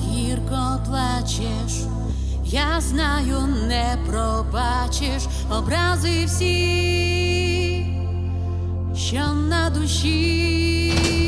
гірко плачеш, я знаю, не пробачиш образи всі, що на душі.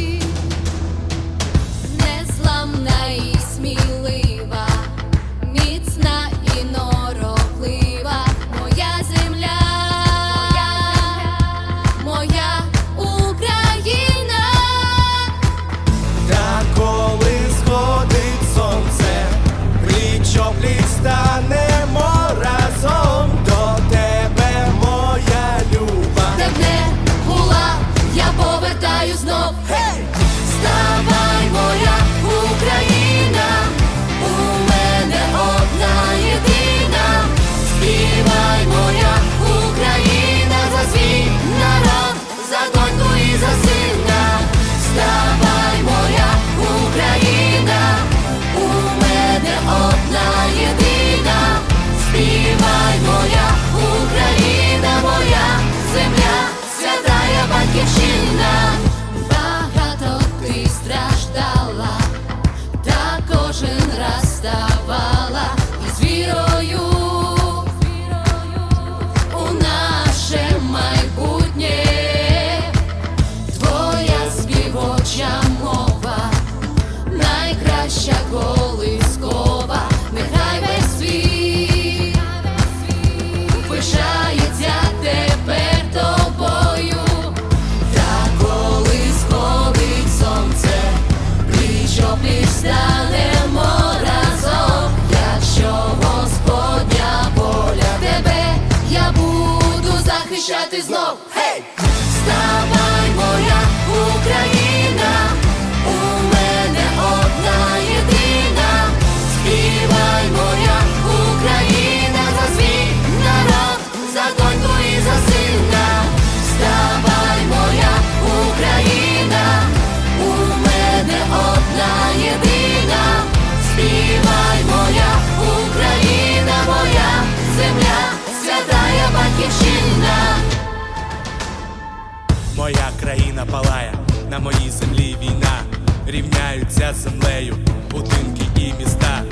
Моя країна палає, на моїй землі війна, рівняються землею, будинки і міста.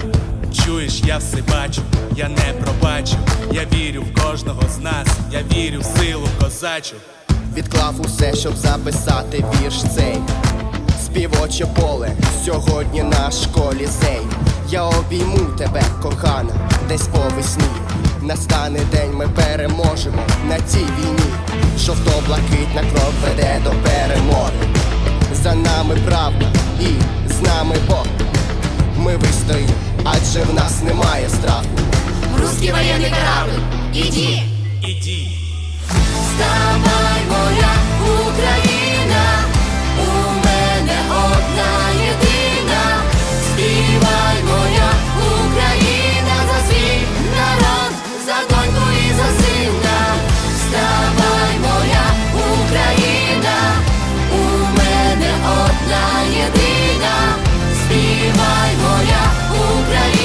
Чуєш, я все бачу, я не пробачу. Я вірю в кожного з нас, я вірю в силу козачу. Відклав усе, щоб записати вірш цей. Співоче поле, сьогодні наш колізей. Я обійму тебе, кохана, десь по весні. Настане день, ми переможемо нами Бог Ми вистоїмо, адже в нас немає страху. Русський воєнний корабль, іді, іди, Вставай, моя Україна! Україна!